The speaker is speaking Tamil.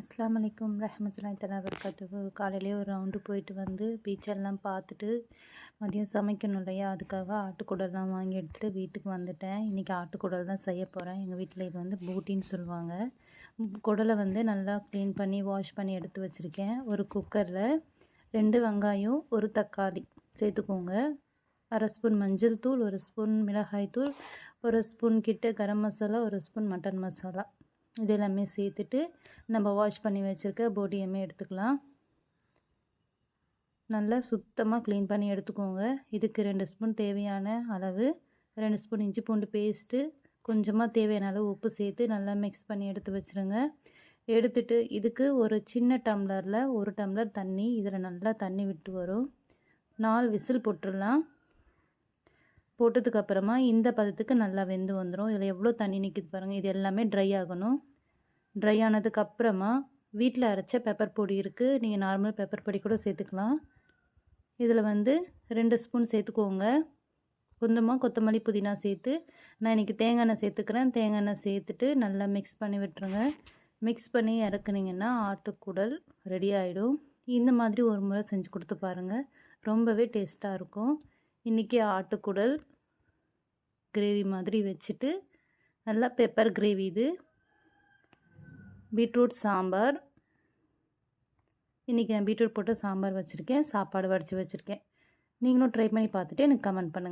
அஸ்லாம் வலைக்கம் ரஹமத்துல்லாய் தலா வர்காத்து காலையிலே ஒரு ரவுண்டு போயிட்டு வந்து பீச்செல்லாம் பார்த்துட்டு மதியம் சமைக்கணும் இல்லையா? அதுக்காக ஆட்டுக்குடல்லாம் வாங்கி எடுத்துகிட்டு வீட்டுக்கு வந்துட்டேன். இன்றைக்கி ஆட்டுக்குடல் தான் செய்ய போகிறேன் எங்கள் வீட்டில் இது வந்து பூட்டின்னு சொல்லுவாங்க. குடலை வந்து நல்லா க்ளீன் பண்ணி வாஷ் பண்ணி எடுத்து வச்சுருக்கேன். ஒரு குக்கரில் ரெண்டு வெங்காயம் ஒரு தக்காளி சேர்த்துக்கோங்க. அரை ஸ்பூன் மஞ்சள் தூள் ஒரு ஸ்பூன் மிளகாய் தூள் ஒரு ஸ்பூன் கிட்ட கரம் மசாலா ஒரு ஸ்பூன் மட்டன் மசாலா. இது எல்லாமே சேர்த்துட்டு நம்ம வாஷ் பண்ணி வச்சுருக்க பொடியுமே எடுத்துக்கலாம். நல்லா சுத்தமாக க்ளீன் பண்ணி எடுத்துக்கோங்க. இதுக்கு ரெண்டு ஸ்பூன் தேவையான அளவு ரெண்டு ஸ்பூன் இஞ்சி பூண்டு பேஸ்ட்டு கொஞ்சமாக தேவையான அளவு உப்பு சேர்த்து நல்லா மிக்ஸ் பண்ணி எடுத்து வச்சுருங்க. எடுத்துட்டு இதுக்கு ஒரு சின்ன டம்ளரில் ஒரு டம்ளர் தண்ணி இதில் நல்லா தண்ணி விட்டு வரும். நாலு விசில் போட்டுடலாம். போட்டதுக்கப்புறமா இந்த பதத்துக்கு நல்லா வெந்து வந்துடும் இதில் எவ்வளோ தண்ணி நிற்கிது பாருங்கள் இது எல்லாமே ட்ரை ஆகணும். ட்ரை ஆனதுக்கப்புறமா வீட்டில் அரைச்ச பெப்பர் பொடி இருக்குது நீங்கள் நார்மல் பெப்பர் பொடி கூட சேர்த்துக்கலாம். இதில் வந்து ரெண்டு ஸ்பூன் சேர்த்துக்கோங்க. கொஞ்சமாக கொத்தமல்லி புதினா சேர்த்து நான் இன்றைக்கி தேங்காய் எண்ணெய் சேர்த்துக்கிறேன். தேங்காய் எண்ணெய் சேர்த்துட்டு நல்லா மிக்ஸ் பண்ணி விட்டுருங்க. மிக்ஸ் பண்ணி இறக்குனீங்கன்னா ஆட்டுக்குடல் ரெடி ஆகிடும் இந்த மாதிரி ஒரு முறை செஞ்சு கொடுத்து பாருங்கள் ரொம்பவே டேஸ்ட்டாக இருக்கும். இன்றைக்கி ஆட்டுக்குடல் கிரேவி மாதிரி வச்சுட்டு நல்லா பெப்பர் கிரேவி இது. பீட்ரூட் சாம்பார். இன்றைக்கி நான் பீட்ரூட் போட்டு சாம்பார் வச்சுருக்கேன் சாப்பாடு வடித்து வச்சுருக்கேன். நீங்களும் ட்ரை பண்ணி பார்த்துட்டு எனக்கு கமெண்ட் பண்ணுங்கள்